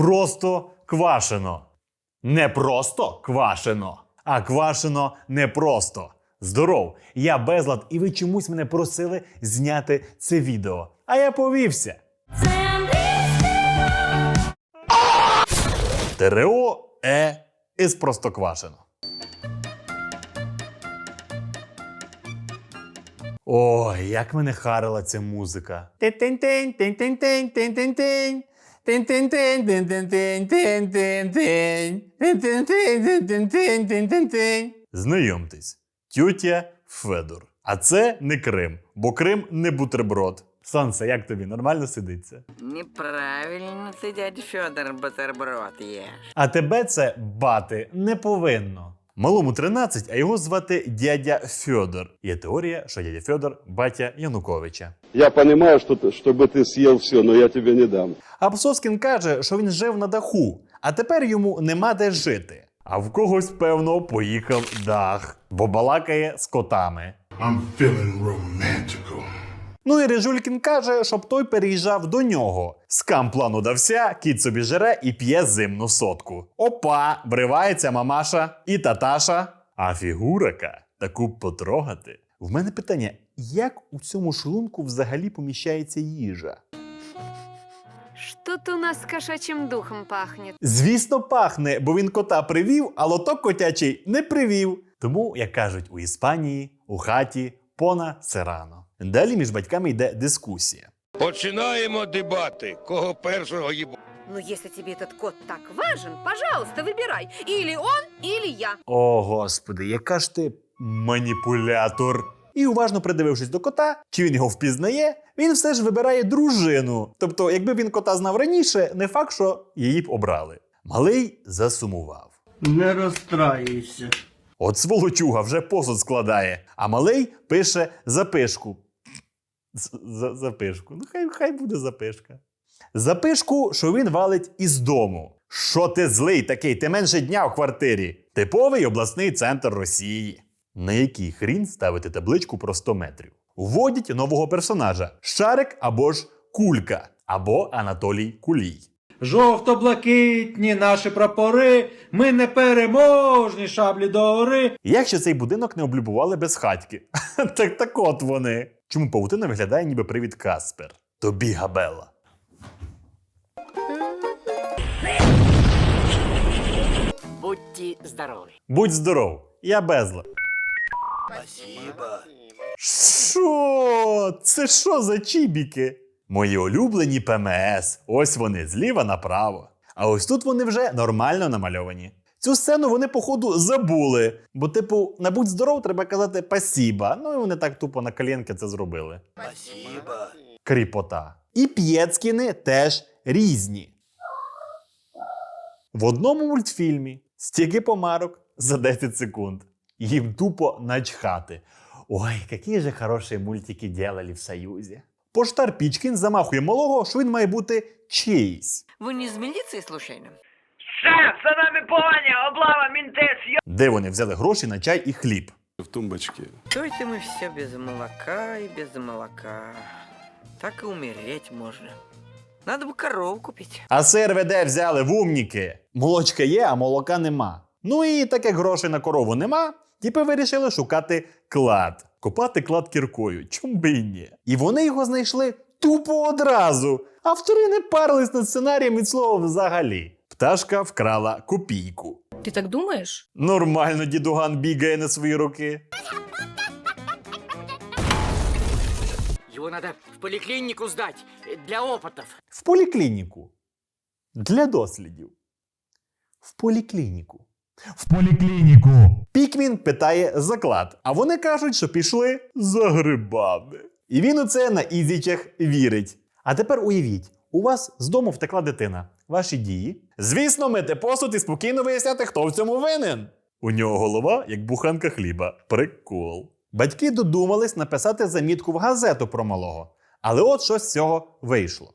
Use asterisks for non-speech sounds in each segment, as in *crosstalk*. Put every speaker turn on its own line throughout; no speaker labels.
просто квашено. Не просто квашено, а квашено не просто. Здоров, я безлад, і ви чомусь мене просили зняти це відео. А я повівся. ТРО Е із Простоквашино. Ой, як мене харила ця музика. Тин-тин-тин, тин-тин-тин, тин-тин-тин. Тин-тин-тин, тин-тин-тин, тин-тин-тин. Тин-тин-тин, тин-тин-тин, тин-тин-тин. Знайомтесь, тютя Федор. А це не Крим, бо Крим не бутерброд. Сонце, як тобі? Нормально сидиться?
Неправильно ти, дядь Федор, бутерброд єш.
А тебе це бати не повинно. Малому 13, а його звати дядя Фьодор. Є теорія, що дядя Фьодор батя Януковича.
Я понимаю, что ты- чтобы ты съел все, но я тебе не дам.
А Псоскін каже, що він жив на даху, а тепер йому нема де жити. А в когось, певно, поїхав дах, бо балакає з котами.
I'm feeling romantical.
Ну і Режулькін каже, щоб той переїжджав до нього. Скам плану дався, кіт собі жере і п'є зимну сотку. Опа, вривається мамаша і таташа. А фігурака таку потрогати. В мене питання: як у цьому шлунку взагалі поміщається їжа?
Что-то у нас кошачьим духом пахнет.
Звісно, пахне, бо він кота привів, а лоток котячий не привів. Тому, як кажуть у Іспанії, у хаті пона серано. Далі між батьками йде дискусія.
Починаємо дебати. Кого першого їб...
Ну, если тебе этот кот так важен, пожалуйста, выбирай. Или он, или я.
О, господи, яка ж ти маніпулятор. І уважно придивившись до кота, чи він його впізнає, він все ж вибирає дружину. Тобто, якби він кота знав раніше, не факт, що її б обрали. Малий засумував.
Не розстраюйся.
От сволочуга вже посуд складає, а малий пише запишку. За- Запишку. Ну, хай, хай буде запишка. Запишку, що він валить із дому. Що ти злий такий? Ти менше дня в квартирі. Типовий обласний центр Росії. На який хрін ставити табличку про 100 метрів? Вводять нового персонажа Шарик або ж Кулька, або Анатолій Кулій.
Жовто-блакитні наші прапори, ми не переможні шаблі до гори.
Як ще цей будинок не облюбували без хатьки? *laughs* так так от вони. Чому павутина виглядає ніби привід Каспер? Тобі габела.
Будьте здорові.
Будь здоров, я безла. Спасибо. Що? Це що за чібіки? Мої улюблені ПМС. Ось вони зліва направо. А ось тут вони вже нормально намальовані. Цю сцену вони, походу, забули. Бо, типу, на будь здоров, треба казати пасіба. Ну і вони так тупо на коленки це зробили. Спасіба. Кріпота. І П'єцкіни теж різні. В одному мультфільмі стільки помарок за 10 секунд. Їм тупо начхати. Ой, які же хороші мультики делали в Союзі. Поштар Пічкін замахує малого, що він має бути чиїсь.
Ви не з міліції, случайно?
Шеф, за нами погоня, облава, мінтес,
Де вони взяли гроші на чай і хліб.
В тумбочке.
То это мы все без молока и без молока. Так и умереть можно. Надо бы корову купить.
А сир де взяли в умніки. Молочка є, а молока нема. Ну і так як грошей на корову нема, тіпи вирішили шукати клад. Копати клад кіркою. Чом би і ні? І вони його знайшли тупо одразу. Автори не парились над сценарієм від слова взагалі. Пташка вкрала копійку.
Ти так думаєш?
Нормально дідуган бігає на свої роки.
Его надо в поликлинику сдать для опытов.
В поліклініку. Для дослідів. В поліклініку. В поліклініку. Пікмін питає заклад, а вони кажуть, що пішли за грибами. І він у це на ізічах вірить. А тепер уявіть, у вас з дому втекла дитина. Ваші дії. Звісно, мити посуд і спокійно виясняти, хто в цьому винен. У нього голова, як буханка хліба. Прикол. Батьки додумались написати замітку в газету про малого. Але от що з цього вийшло.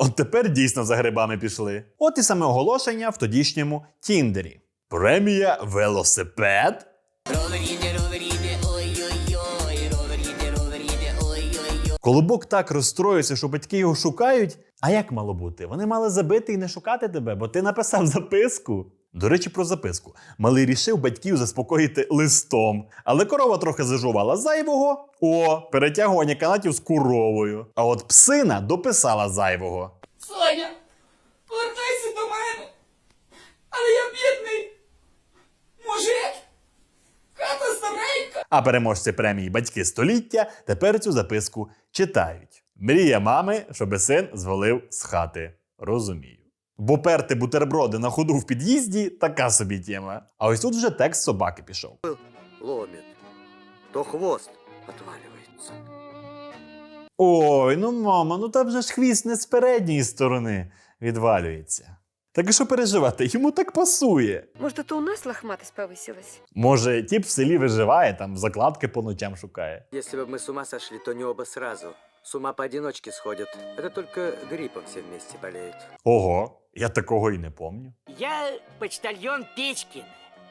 От тепер дійсно за грибами пішли. От і саме оголошення в тодішньому Тіндері. Премія велосипед. Колобок так розстроївся, що батьки його шукають. А як мало бути? Вони мали забити і не шукати тебе, бо ти написав записку. До речі, про записку. Малий рішив батьків заспокоїти листом, але корова трохи зажувала зайвого. О, перетягування канатів з коровою. А от псина дописала зайвого.
Соня, повертайся до мене. Але я бідний. Мужик. Хата старенька.
А переможці премії Батьки століття тепер цю записку читають. Мрія мами, щоби син звалив з хати. Розумію. Бо перти бутерброди на ходу в під'їзді така собі тема. А ось тут вже текст собаки пішов.
Ломит. То хвост отваливается.
Ой, ну мама, ну там же ж хвіст не з передньої сторони відвалюється. Так і що переживати, йому так пасує.
Может, это у нас лохматость повысилась?
Може, тіп в селі виживає, там закладки по ночам шукає.
Если бы мы с ума сошли, то не оба сразу. С ума поодиночке сходят. Это только гриппом все вместе болеют.
Ого, я такого і не помню.
Я почтальон Печкин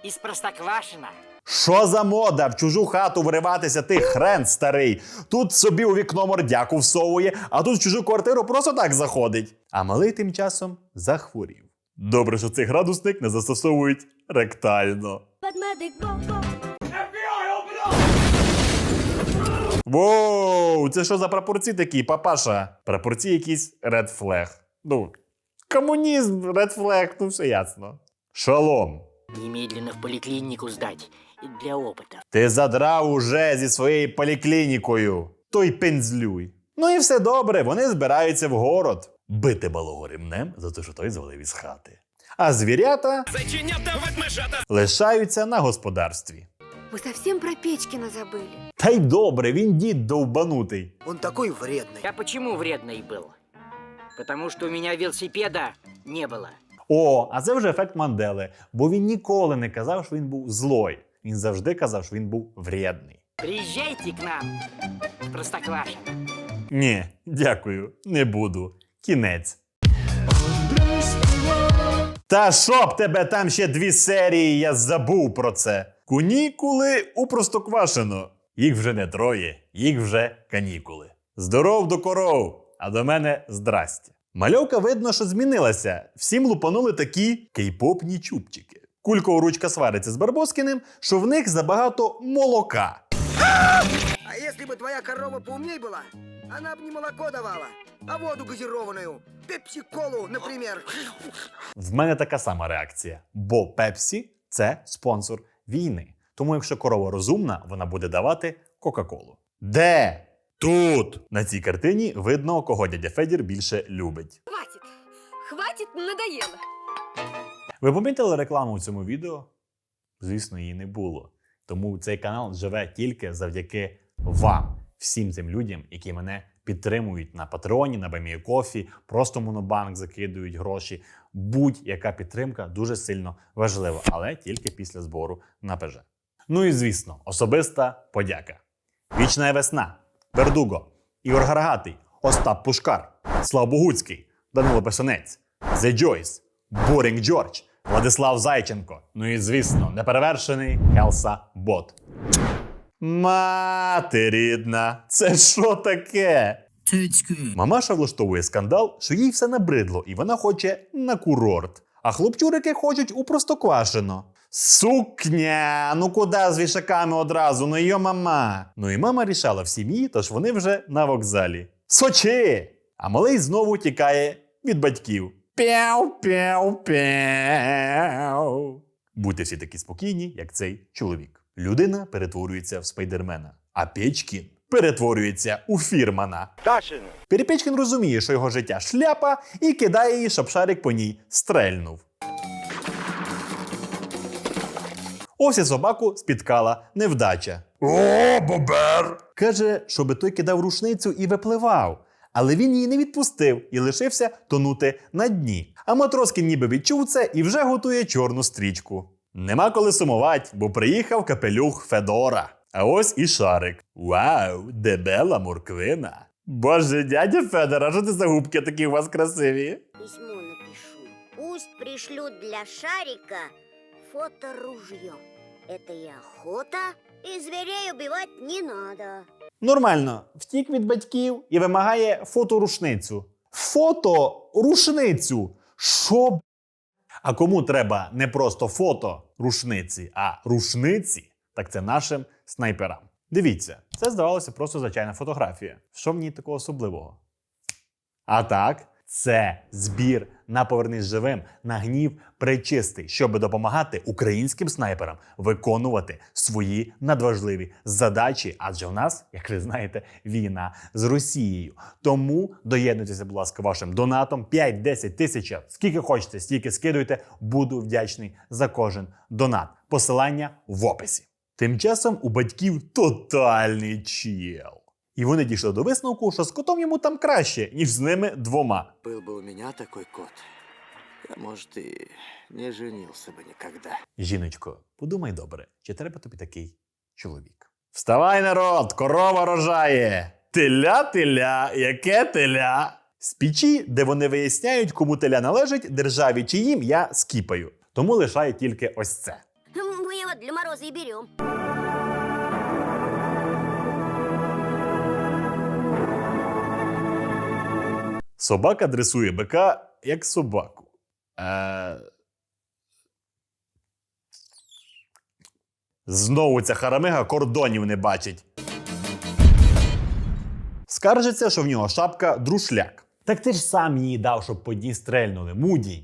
из Простоквашино.
Що за мода в чужу хату вриватися ти хрен старий? Тут собі у вікно мордяку всовує, а тут в чужу квартиру просто так заходить. А малий тим часом захворів. Добре, що цей градусник не застосовують ректально. Воу, це що за прапорці такі, папаша? Прапорці якісь Red Flag. Ну, комунізм, Red Flag, ну все ясно. Шалом.
Немедленно в поликлинику сдать для опыта.
Ти задрав уже зі своєю поліклінікою. То й пензлюй. Ну і все добре, вони збираються в город. Бити малого ремнем за те, що той звалив із хати. А звірята лишаються на господарстві.
Вы совсем про Печкина забыли.
Та й добре, він дід довбанутий.
Он такой вредный.
Я почему вредный был? Потому что у меня велосипеда не было.
О, а це вже ефект Мандели, бо він ніколи не казав, що він був злой. Він завжди казав, що він був вредний.
Приезжайте к нам в Простоквашино.
Ні, дякую, не буду. Кінець. Та щоб тебе там ще дві серії, я забув про це. Кунікули у Простоквашино. Їх вже не троє, їх вже канікули. Здоров до коров, а до мене здрастя. Мальовка видно, що змінилася. Всім лупанули такі кей-попні чубчики. Кулько ручка свариться з Барбоскіним, що в них забагато молока.
А если бы твоя корова поумней была, она бы не молоко давала, а воду газированную. Пепси-колу, например.
В мене така сама реакція, бо Пепсі це спонсор війни. Тому, якщо корова розумна, вона буде давати Кока-Колу. Де? Тут на цій картині видно, кого дядя Федір більше любить.
Хватит. Хватить, надоело.
Ви помітили рекламу в цьому відео? Звісно, її не було. Тому цей канал живе тільки завдяки вам, всім цим людям, які мене підтримують на Патреоні, на Бамієкофі, просто монобанк закидують гроші. Будь-яка підтримка дуже сильно важлива, але тільки після збору на ПЖ. Ну і звісно, особиста подяка. Вічна весна, Вердуго, Ігор Гаргатий, Остап Пушкар, Слав Богуцький, Данило Песонець, The Joyce, Борінг Джордж, Владислав Зайченко. Ну і звісно, неперевершений Хелса Бот. Мати рідна, це що таке? Мамаша влаштовує скандал, що їй все набридло, і вона хоче на курорт. А хлопчурики хочуть у простоквашино. Сукня! Ну куди з вішаками одразу? Ну йо мама. Ну і мама рішала в сім'ї, тож вони вже на вокзалі. Сочи! А малий знову тікає від батьків. Пяу, пяу, пяу. Будьте всі такі спокійні, як цей чоловік. Людина перетворюється в спайдермена, а Печкін перетворюється у фірмана. Перепечкін розуміє, що його життя шляпа, і кидає її, щоб шарик по ній стрельнув. Ось і собаку спіткала невдача. О, бобер! Каже, щоби той кидав рушницю і випливав. Але він її не відпустив і лишився тонути на дні. А Матроскін ніби відчув це і вже готує чорну стрічку. Нема коли сумувати, бо приїхав капелюх Федора. А ось і шарик. Вау, дебела морквина. Боже, дядя Федор, а що це за губки такі у вас красиві?
Письмо напишу. Пусть пришлют для Шарика фоторужье. Это и охота, и зверей убивать не надо.
Нормально, втік від батьків і вимагає фоторушницю. Фото-рушницю. Що? б***? А кому треба не просто фото рушниці, а рушниці, так це нашим снайперам. Дивіться, це здавалося просто звичайна фотографія. Що в ній такого особливого? А так, це збір на повернись живим на гнів причистий, щоб допомагати українським снайперам виконувати свої надважливі задачі. Адже у нас, як ви знаєте, війна з Росією. Тому доєднуйтеся, будь ласка, вашим донатом 5-10 тисяч. Скільки хочете, стільки скидуйте. Буду вдячний за кожен донат. Посилання в описі. Тим часом у батьків тотальний чіл. І вони дійшли до висновку, що з котом йому там краще, ніж з ними двома.
Был бы у меня такой кот, я, может, и не женился бы никогда.
Жіночко, подумай добре, чи треба тобі такий чоловік? Вставай, народ, корова рожає! Теля, теля, яке теля? З печі, де вони виясняють, кому теля належить, державі чи їм, я скіпаю. Тому лишаю тільки ось це.
Мы его для мороза и берем.
Собака дресує бика як собаку. Е... Знову ця харамига кордонів не бачить. Скаржиться, що в нього шапка друшляк. Так ти ж сам її дав, щоб по дні стрельнули, мудінь.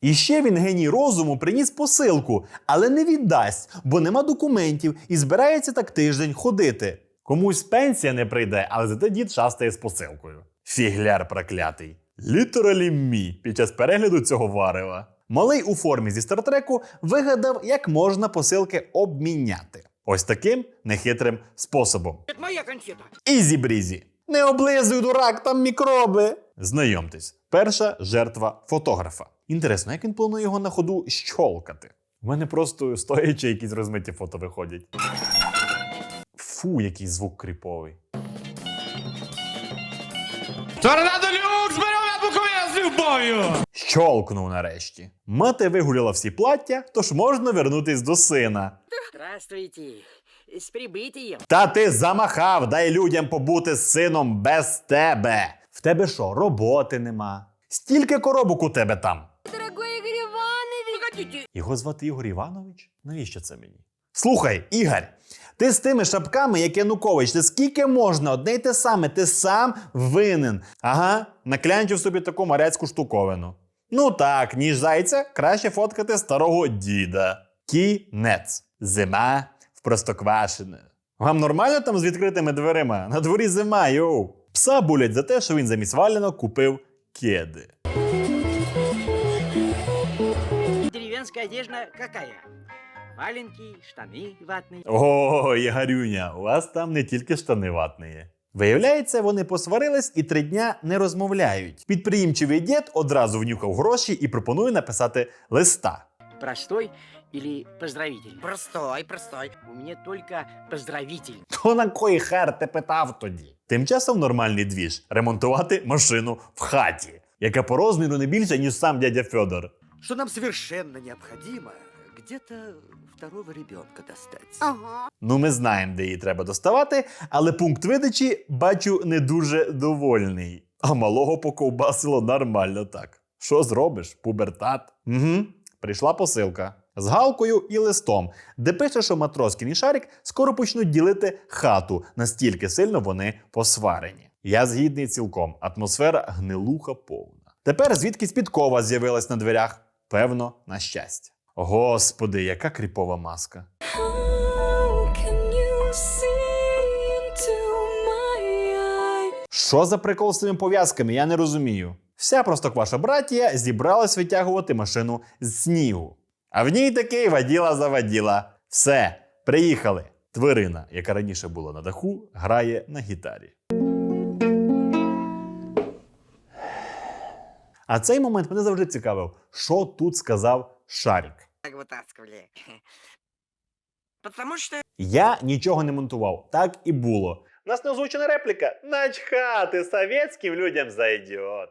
І ще він геній розуму приніс посилку, але не віддасть, бо нема документів і збирається так тиждень ходити. Комусь пенсія не прийде, але зате дід шастає з посилкою. Фігляр проклятий. Літералі мі під час перегляду цього варева. Малий у формі зі стартреку вигадав, як можна посилки обміняти. Ось таким нехитрим способом.
Это моя конфета.
Ізі-брізі. Не облизуй, дурак, там мікроби. Знайомтесь, перша жертва фотографа. Інтересно, як він планує його на ходу щолкати? У мене просто стоячи якісь розмиті фото виходять. Фу, який звук кріповий.
Торнадо люкс, беремо на Буковину з любов'ю!
Щолкнув нарешті. Мати вигуляла всі плаття, тож можна вернутись до сина.
Здравствуйте. С прибытием.
Та ти замахав, дай людям побути з сином без тебе. В тебе що, роботи нема? Стільки коробок у тебе там.
Дорогой Игорь Иванович!
Погодите.
Його звати Ігор Іванович? Навіщо це мені? Слухай, Ігор, ти з тими шапками, як Янукович, ти скільки можна, одне й те саме, ти сам винен. Ага, наклянчив собі таку моряцьку штуковину. Ну так, ніж зайця, краще фоткати старого діда. Кінець. Зима в Простоквашине. Вам нормально там з відкритими дверима? На дворі зима, йоу. Пса булять за те, що він замість валянок купив кеди.
Деревенская одежда какая? Валенки, штаны ватные.
О, Ігорюня, у вас там не тільки штани ватні. Виявляється, вони посварились і три дня не розмовляють. Підприємчивий дід одразу внюхав гроші і пропонує написати листа.
Простой или поздравительный?
Простой, простой.
У меня только поздравительный. *laughs*
То на кой хер ти питав тоді? Тим часом нормальний двіж ремонтувати машину в хаті, яка по розміру не більше, ніж сам дядя Федор.
Что нам совершенно необходимо где-то второго ребенка достать.
Ага.
Ну, ми знаємо, де її треба доставати, але пункт видачі, бачу, не дуже довольний. А малого поковбасило нормально так. Що зробиш? Пубертат? Угу. Прийшла посилка з галкою і листом, де пише, що Матроскін і Шарік скоро почнуть ділити хату, настільки сильно вони посварені. Я згідний цілком, атмосфера гнилуха повна. Тепер звідкись підкова з'явилась на дверях, певно, на щастя. Господи, яка кріпова маска. Що за прикол з цими пов'язками? Я не розумію. Вся простокваша братія зібралась витягувати машину з снігу. А в ній такий воділа заводіла. Все, приїхали. Тварина, яка раніше була на даху, грає на гітарі. А цей момент мене завжди цікавив, що тут сказав Шарік.
Так вытаскивали. потому что
Я нічого не монтував, так і було. У нас не озвучена репліка. Начхати совєтським людям зайдет.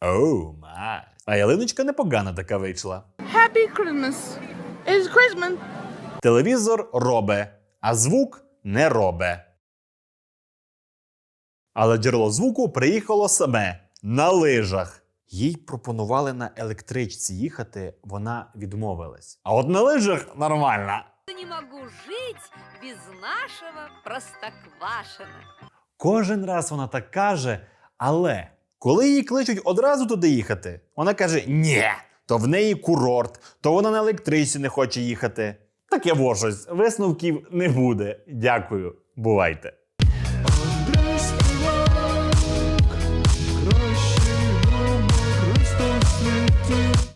Оу, май. А ялиночка непогана така вийшла.
Happy Christmas. It's Christmas.
Телевізор робе, а звук не робе. Але джерело звуку приїхало саме на лижах. Їй пропонували на електричці їхати, вона відмовилась. А от на лижах нормально.
Не могу жить без нашего простоквашина.
Кожен раз вона так каже, але коли її кличуть одразу туди їхати, вона каже: ні, то в неї курорт, то вона на електричці не хоче їхати. Таке во щось, висновків не буде. Дякую, бувайте.